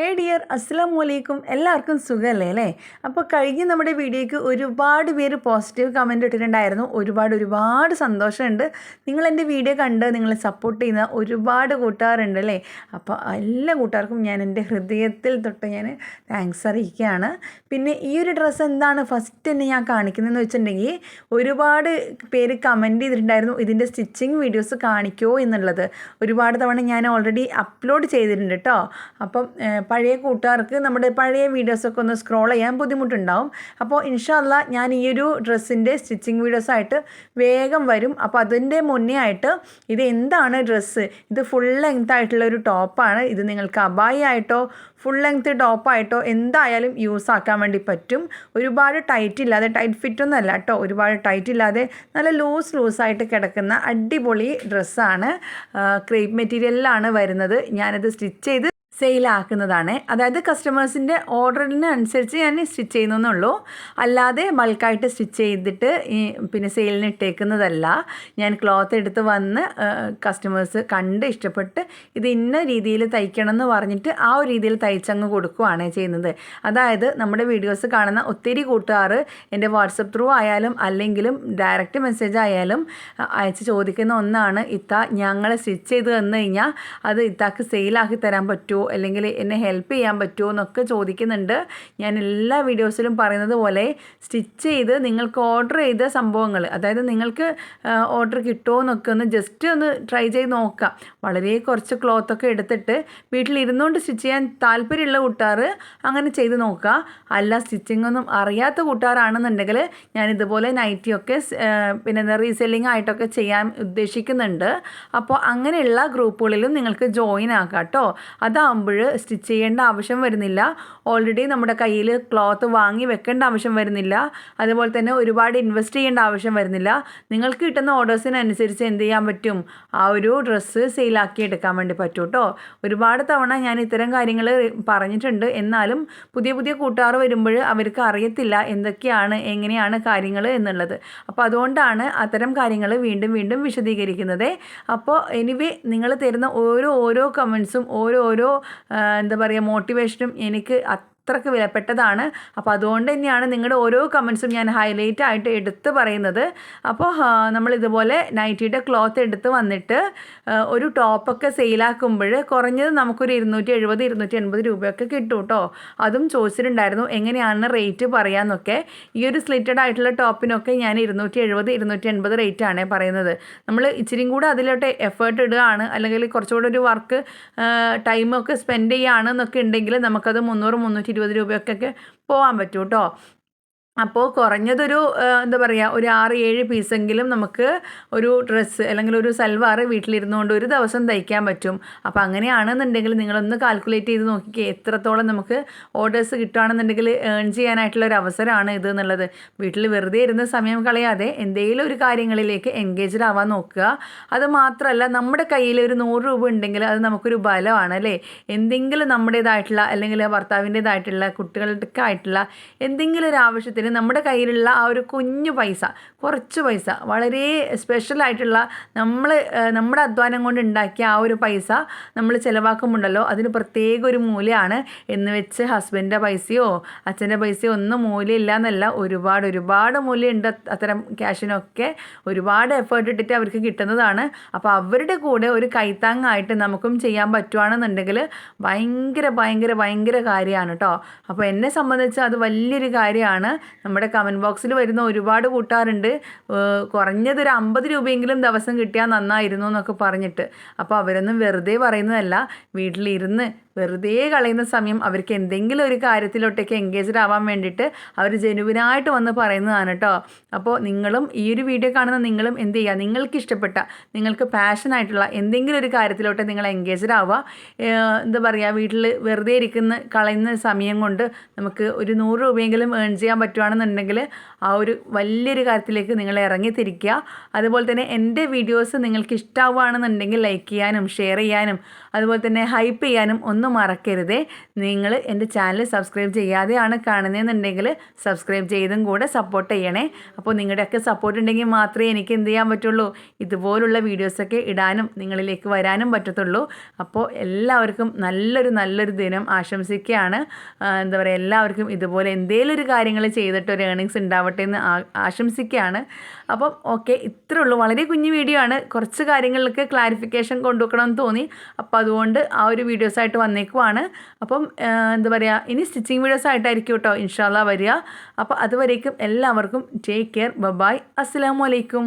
ഹേ dear അസ്സാം വലൈക്കും എല്ലാവർക്കും സുഖമല്ലേ അല്ലേ? അപ്പോൾ കഴിഞ്ഞ നമ്മുടെ വീഡിയോയ്ക്ക് ഒരുപാട് പേര് പോസിറ്റീവ് കമന്റ് ഇട്ടിട്ടുണ്ടായിരുന്നു. ഒരുപാട് ഒരുപാട് സന്തോഷമുണ്ട്. നിങ്ങൾ എന്റെ വീഡിയോ കണ്ട് നിങ്ങൾ സപ്പോർട്ട് ചെയ്യുന്ന ഒരുപാട് കൂട്ടുകാരുണ്ട് അല്ലേ? അപ്പോൾ എല്ലാ കൂട്ടുകാർക്കും ഞാൻ എന്റെ ഹൃദയത്തിൽ തൊട്ട് ഞാൻ താങ്ക്സ് അറിയിക്കുകയാണ്. പിന്നെ ഈ ഒരു ഡ്രസ്സ് എന്താണ് ഫസ്റ്റ് തന്നെ ഞാൻ കാണിക്കുന്നതെന്ന് വെച്ചിട്ടുണ്ടെങ്കിൽ ഒരുപാട് പേര് കമന്റ് ചെയ്തിട്ടുണ്ടായിരുന്നു. ഇതിന്റെ സ്റ്റിച്ചിങ് വീഡിയോസ് കാണിക്കുമോ എന്നുള്ളത്. ഒരുപാട് തവണ ഞാൻ ഓൾറെഡി അപ്ലോഡ് ചെയ്തിട്ടുണ്ട് കേട്ടോ അപ്പം പഴയ കൂട്ടുകാർക്ക് നമ്മുടെ പഴയ വീഡിയോസൊക്കെ ഒന്ന് സ്ക്രോൾ ചെയ്യാൻ ബുദ്ധിമുട്ടുണ്ടാവും. അപ്പോൾ ഇൻഷാല്ല ഞാൻ ഈ ഒരു ഡ്രസ്സിന്റെ സ്റ്റിച്ചിങ് വീഡിയോസായിട്ട് വേഗം വരും. അപ്പോൾ അതിന്റെ മുന്നേ ആയിട്ട് ഇത് എന്താണ് ഡ്രസ്സ് ഇത് ഫുൾ ലെങ്ത് ആയിട്ടുള്ള ഒരു ടോപ്പാണ് ഇത് നിങ്ങൾക്ക് അബായി ആയിട്ടോ ഫുൾ ലെങ്ത് ടോപ്പായിട്ടോ എന്തായാലും യൂസ് ആക്കാൻ വേണ്ടി പറ്റും. ഒരുപാട് ടൈറ്റ് ഇല്ലാതെ ടൈറ്റ് ഫിറ്റ് ഒന്നും അല്ല കേട്ടോ. ഒരുപാട് ടൈറ്റ് ഇല്ലാതെ നല്ല ലൂസ് ലൂസായിട്ട് കിടക്കുന്ന അടിപൊളി ഡ്രസ്സാണ് ക്രേപ്പ് മെറ്റീരിയലിലാണ് വരുന്നത്. ഞാനത് സ്റ്റിച്ച് ചെയ്ത് സെയിലാക്കുന്നതാണ്. അതായത് കസ്റ്റമേഴ്സിന്റെ ഓർഡറിന് അനുസരിച്ച് ഞാൻ സ്റ്റിച്ച് ചെയ്യുന്നതെന്നുള്ളൂ അല്ലാതെ ബൾക്കായിട്ട് സ്റ്റിച്ച് ചെയ്തിട്ട് ഈ പിന്നെ സെയിലിന് ഇട്ടേക്കുന്നതല്ല. ഞാൻ ക്ലോത്ത് എടുത്ത് വന്ന് കസ്റ്റമേഴ്സ് കണ്ട് ഇഷ്ടപ്പെട്ട് ഇത് ഇന്ന രീതിയിൽ തയ്ക്കണം എന്ന് പറഞ്ഞിട്ട് ആ ഒരു രീതിയിൽ തയ്ച്ചങ്ങ് കൊടുക്കുകയാണ് ചെയ്യുന്നത്. അതായത് നമ്മുടെ വീഡിയോസ് കാണുന്ന ഒത്തിരി കൂട്ടുകാർ എന്റെ വാട്സപ്പ് ത്രൂ ആയാലും അല്ലെങ്കിലും ഡയറക്റ്റ് മെസ്സേജ് ആയാലും അയച്ച് ചോദിക്കുന്ന ഒന്നാണ് ഇത്ത ഞങ്ങളെ സ്റ്റിച്ച് ചെയ്ത് തന്നു കഴിഞ്ഞാൽ അത് ഇത്താക്ക് സെയിലാക്കി തരാൻ പറ്റുമോ? അല്ലെങ്കിൽ എന്നെ ഹെൽപ്പ് ചെയ്യാൻ പറ്റുമോ എന്നൊക്കെ ചോദിക്കുന്നുണ്ട്. ഞാൻ എല്ലാ വീഡിയോസിലും പറയുന്നത് പോലെ സ്റ്റിച്ച് ചെയ്ത് നിങ്ങൾക്ക് ഓർഡർ ചെയ്ത സംഭവങ്ങൾ അതായത് നിങ്ങൾക്ക് ഓർഡർ കിട്ടുമോ എന്നൊക്കെ ഒന്ന് ജസ്റ്റ് ഒന്ന് ട്രൈ ചെയ്ത് നോക്കാം. വളരെ കുറച്ച് ക്ലോത്തൊക്കെ എടുത്തിട്ട് വീട്ടിലിരുന്നുകൊണ്ട് സ്റ്റിച്ച് ചെയ്യാൻ താല്പര്യമുള്ള കൂട്ടുകാർ അങ്ങനെ ചെയ്ത് നോക്കുക. അല്ല സ്റ്റിച്ചിങ് ഒന്നും അറിയാത്ത കൂട്ടുകാരാണെന്നുണ്ടെങ്കിൽ ഞാൻ ഇതുപോലെ നൈറ്റിയൊക്കെ പിന്നെ റീസെല്ലിംഗ് ആയിട്ടൊക്കെ ചെയ്യാൻ ഉദ്ദേശിക്കുന്നുണ്ട്. അപ്പോൾ അങ്ങനെയുള്ള ഗ്രൂപ്പുകളിലും നിങ്ങൾക്ക് ജോയിൻ ആക്കാം കേട്ടോ. അതാകുമ്പോൾ സ്റ്റിച്ച് ചെയ്യേണ്ട ആവശ്യം വരുന്നില്ല. ഓൾറെഡി നമ്മുടെ കയ്യിൽ ക്ലോത്ത് വാങ്ങി വെക്കേണ്ട ആവശ്യം വരുന്നില്ല. അതുപോലെ തന്നെ ഒരുപാട് ഇൻവെസ്റ്റ് ചെയ്യേണ്ട ആവശ്യം വരുന്നില്ല. നിങ്ങൾക്ക് കിട്ടുന്ന ഓർഡേഴ്സിനനുസരിച്ച് എന്ത് ചെയ്യാൻ പറ്റും? ആ ഒരു ഡ്രസ്സ് സെയിലാക്കി എടുക്കാൻ വേണ്ടി പറ്റും കേട്ടോ ഒരുപാട് തവണ ഞാൻ ഇത്തരം കാര്യങ്ങൾ പറഞ്ഞിട്ടുണ്ട്. എന്നാലും പുതിയ പുതിയ കൂട്ടുകാർ വരുമ്പോൾ അവർക്ക് അറിയത്തില്ല എന്തൊക്കെയാണ് എങ്ങനെയാണ് കാര്യങ്ങൾ എന്നുള്ളത്. അപ്പോൾ അതുകൊണ്ടാണ് അത്തരം കാര്യങ്ങൾ വീണ്ടും വീണ്ടും വിശദീകരിക്കുന്നത്. അപ്പോൾ എനിവേ നിങ്ങൾ തരുന്ന ഓരോ ഓരോ കമൻസും ഓരോ ഓരോ എന്താ പറയുക മോട്ടിവേഷനും എനിക്ക് അത്രയ്ക്ക് വിലപ്പെട്ടതാണ്. അപ്പോൾ അതുകൊണ്ട് തന്നെയാണ് നിങ്ങളുടെ ഓരോ കമൻസും ഞാൻ ഹൈലൈറ്റ് ആയിട്ട് എടുത്ത് പറയുന്നത്. അപ്പോൾ നമ്മൾ ഇതുപോലെ നൈറ്റിയുടെ ക്ലോത്ത് എടുത്ത് വന്നിട്ട് ഒരു ടോപ്പൊക്കെ സെയിലാക്കുമ്പോൾ കുറഞ്ഞത് നമുക്കൊരു ഇരുന്നൂറ്റി എഴുപത് ഇരുന്നൂറ്റി എൺപത് രൂപയൊക്കെ കിട്ടും കേട്ടോ. അതും ചോദിച്ചിട്ടുണ്ടായിരുന്നു എങ്ങനെയാണ് റേറ്റ് പറയാമെന്നൊക്കെ ഈ ഒരു സ്ലിറ്റഡ് ആയിട്ടുള്ള ടോപ്പിനൊക്കെ ഞാൻ ഇരുന്നൂറ്റി എഴുപത് ഇരുന്നൂറ്റി എൺപത് റേറ്റ് ആണ് പറയുന്നത്. നമ്മൾ ഇച്ചിരിയും കൂടെ അതിലോട്ട് എഫേർട്ട് ഇടുകയാണ്. അല്ലെങ്കിൽ കുറച്ചുകൂടെ ഒരു വർക്ക് ടൈമൊക്കെ സ്പെൻഡ് ചെയ്യുകയാണെന്നൊക്കെ ഉണ്ടെങ്കിൽ നമുക്കത് മുന്നൂറ് മുന്നൂറ്റി ഇരുപത് രൂപയൊക്കെ പോകാൻ പറ്റും കേട്ടോ അപ്പോൾ കുറഞ്ഞതൊരു എന്താ പറയുക ഒരു ആറ് ഏഴ് പീസെങ്കിലും നമുക്ക് ഒരു ഡ്രസ്സ് അല്ലെങ്കിൽ ഒരു സൽവാർ വീട്ടിലിരുന്നുകൊണ്ട് ഒരു ദിവസം തയ്ക്കാൻ പറ്റും. അപ്പോൾ അങ്ങനെയാണെന്നുണ്ടെങ്കിൽ നിങ്ങളൊന്ന് കാൽക്കുലേറ്റ് ചെയ്ത് നോക്കിക്കേ എത്രത്തോളം നമുക്ക് ഓർഡേഴ്സ് കിട്ടുകയാണെന്നുണ്ടെങ്കിൽ ഏൺ ചെയ്യാനായിട്ടുള്ള ഒരു അവസരമാണ് ഇത് എന്നുള്ളത്. വീട്ടിൽ വെറുതെ ഇരുന്ന സമയം കളയാതെ എന്തെങ്കിലും ഒരു കാര്യങ്ങളിലേക്ക് എൻഗേജ്ഡ് ആവാൻ നോക്കുക. അത് മാത്രമല്ല നമ്മുടെ കയ്യിൽ ഒരു നൂറ് രൂപ ഉണ്ടെങ്കിൽ അത് നമുക്കൊരു ബലമാണ് അല്ലേ? എന്തെങ്കിലും നമ്മുടേതായിട്ടുള്ള അല്ലെങ്കിൽ ഭർത്താവിന്റേതായിട്ടുള്ള കുട്ടികളുടെ ആയിട്ടുള്ള എന്തെങ്കിലും ഒരു ആവശ്യത്തിന് നമ്മുടെ കയ്യിലുള്ള ആ ഒരു കുഞ്ഞു പൈസ കുറച്ച് പൈസ വളരെ സ്പെഷ്യലായിട്ടുള്ള നമ്മൾ നമ്മുടെ അധ്വാനം കൊണ്ട് ഉണ്ടാക്കിയ ആ ഒരു പൈസ നമ്മൾ ചിലവാക്കുമുണ്ടല്ലോ അതിന് പ്രത്യേക ഒരു മൂല്യമാണ് എന്ന് വെച്ച് ഹസ്ബൻഡിന്റെ പൈസയോ അച്ഛന്റെ പൈസയോ ഒന്നും മൂല്യമില്ല എന്നല്ല ഒരുപാട് ഒരുപാട് മൂല്യമുണ്ട് അത് അത്തരം ക്യാഷിനൊക്കെ ഒരുപാട് എഫേർട്ട് ഇട്ടിട്ട് അവർക്ക് കിട്ടുന്നതാണ്. അപ്പോൾ അവരുടെ കൂടെ ഒരു കൈത്താങ്ങായിട്ട് നമുക്കും ചെയ്യാൻ പറ്റുവാണെന്നുണ്ടെങ്കിൽ ഭയങ്കര ഭയങ്കര ഭയങ്കര കാര്യമാണ് കേട്ടോ അപ്പോൾ എന്നെ സംബന്ധിച്ച് അത് വലിയൊരു കാര്യമാണ്. നമ്മുടെ കമന്റ് ബോക്സിൽ വരുന്ന ഒരുപാട് കൂട്ടുകാരുണ്ട് കുറഞ്ഞതൊരു അമ്പത് രൂപയെങ്കിലും ദിവസം കിട്ടിയാൽ നന്നായിരുന്നു എന്നൊക്കെ പറഞ്ഞിട്ട്. അപ്പോൾ അവരൊന്നും വെറുതെ പറയുന്നതല്ല. വീട്ടിലിരുന്ന് വെറുതെ കളയുന്ന സമയം അവർക്ക് എന്തെങ്കിലും ഒരു കാര്യത്തിലോട്ടേക്ക് എൻഗേജ്ഡ് ആവാൻ വേണ്ടിയിട്ട് അവർ ജനുവിനായിട്ട് വന്ന് പറയുന്നതാണ് കേട്ടോ അപ്പോൾ നിങ്ങളും ഈ ഒരു വീഡിയോ കാണുന്ന നിങ്ങളും എന്ത് ചെയ്യുക? നിങ്ങൾക്ക് ഇഷ്ടപ്പെട്ട നിങ്ങൾക്ക് പാഷനായിട്ടുള്ള എന്തെങ്കിലും ഒരു കാര്യത്തിലോട്ട് നിങ്ങൾ എൻഗേജ്ഡ് ആവുക. എന്താ പറയുക വീട്ടിൽ വെറുതെ ഇരിക്കുന്ന കളയുന്ന സമയം കൊണ്ട് നമുക്ക് ഒരു നൂറ് രൂപയെങ്കിലും ഏൺ ചെയ്യാൻ പറ്റുകയാണെന്നുണ്ടെങ്കിൽ ആ ഒരു വലിയൊരു കാര്യത്തിലേക്ക് നിങ്ങൾ ഇറങ്ങിത്തിരിക്കുക അതുപോലെ തന്നെ എന്റെ വീഡിയോസ് നിങ്ങൾക്ക് ഇഷ്ടമാവുകയാണെന്നുണ്ടെങ്കിൽ ലൈക്ക് ചെയ്യാനും ഷെയർ ചെയ്യാനും അതുപോലെ തന്നെ ഹൈപ്പ് ചെയ്യാനും ഒന്നും മറക്കരുതേ. നിങ്ങൾ എന്റെ ചാനൽ സബ്സ്ക്രൈബ് ചെയ്യാതെയാണ് കാണുന്നതെന്നുണ്ടെങ്കിൽ സബ്സ്ക്രൈബ് ചെയ്തും കൂടെ സപ്പോർട്ട് ചെയ്യണേ. അപ്പോൾ നിങ്ങളുടെയൊക്കെ സപ്പോർട്ട് ഉണ്ടെങ്കിൽ മാത്രമേ എനിക്ക് എന്ത് ചെയ്യാൻ പറ്റുള്ളൂ? ഇതുപോലുള്ള വീഡിയോസൊക്കെ ഇടാനും നിങ്ങളിലേക്ക് വരാനും പറ്റത്തുള്ളൂ. അപ്പോൾ എല്ലാവർക്കും നല്ലൊരു നല്ലൊരു ദിനം ആശംസിക്കുകയാണ്. എന്താ പറയുക എല്ലാവർക്കും ഇതുപോലെ എന്തെങ്കിലും ഒരു കാര്യങ്ങൾ ചെയ്തിട്ട് ഒരു ഏണിങ്സ് ഉണ്ടാവട്ടെ എന്ന് ആശംസിക്കുകയാണ്. അപ്പം ഓക്കെ ഇത്രേ ഉള്ളൂ. വളരെ കുഞ്ഞു വീഡിയോ ആണ്. കുറച്ച് കാര്യങ്ങളിലൊക്കെ ക്ലാരിഫിക്കേഷൻ കൊണ്ടുവെക്കണമെന്ന് തോന്നി. അപ്പോൾ അതുകൊണ്ട് ആ ഒരു വീഡിയോസായിട്ട് വന്നേക്കുവാണ്. അപ്പം എന്താ പറയുക ഇനി സ്റ്റിച്ചിങ് വീഡിയോസ് ആയിട്ടായിരിക്കും കേട്ടോ ഇൻഷാല്ല വരിക. അപ്പോൾ അതുവരേക്കും എല്ലാവർക്കും ടേക്ക് കെയർ ബബായ് അസ്സലാമു അലൈക്കും.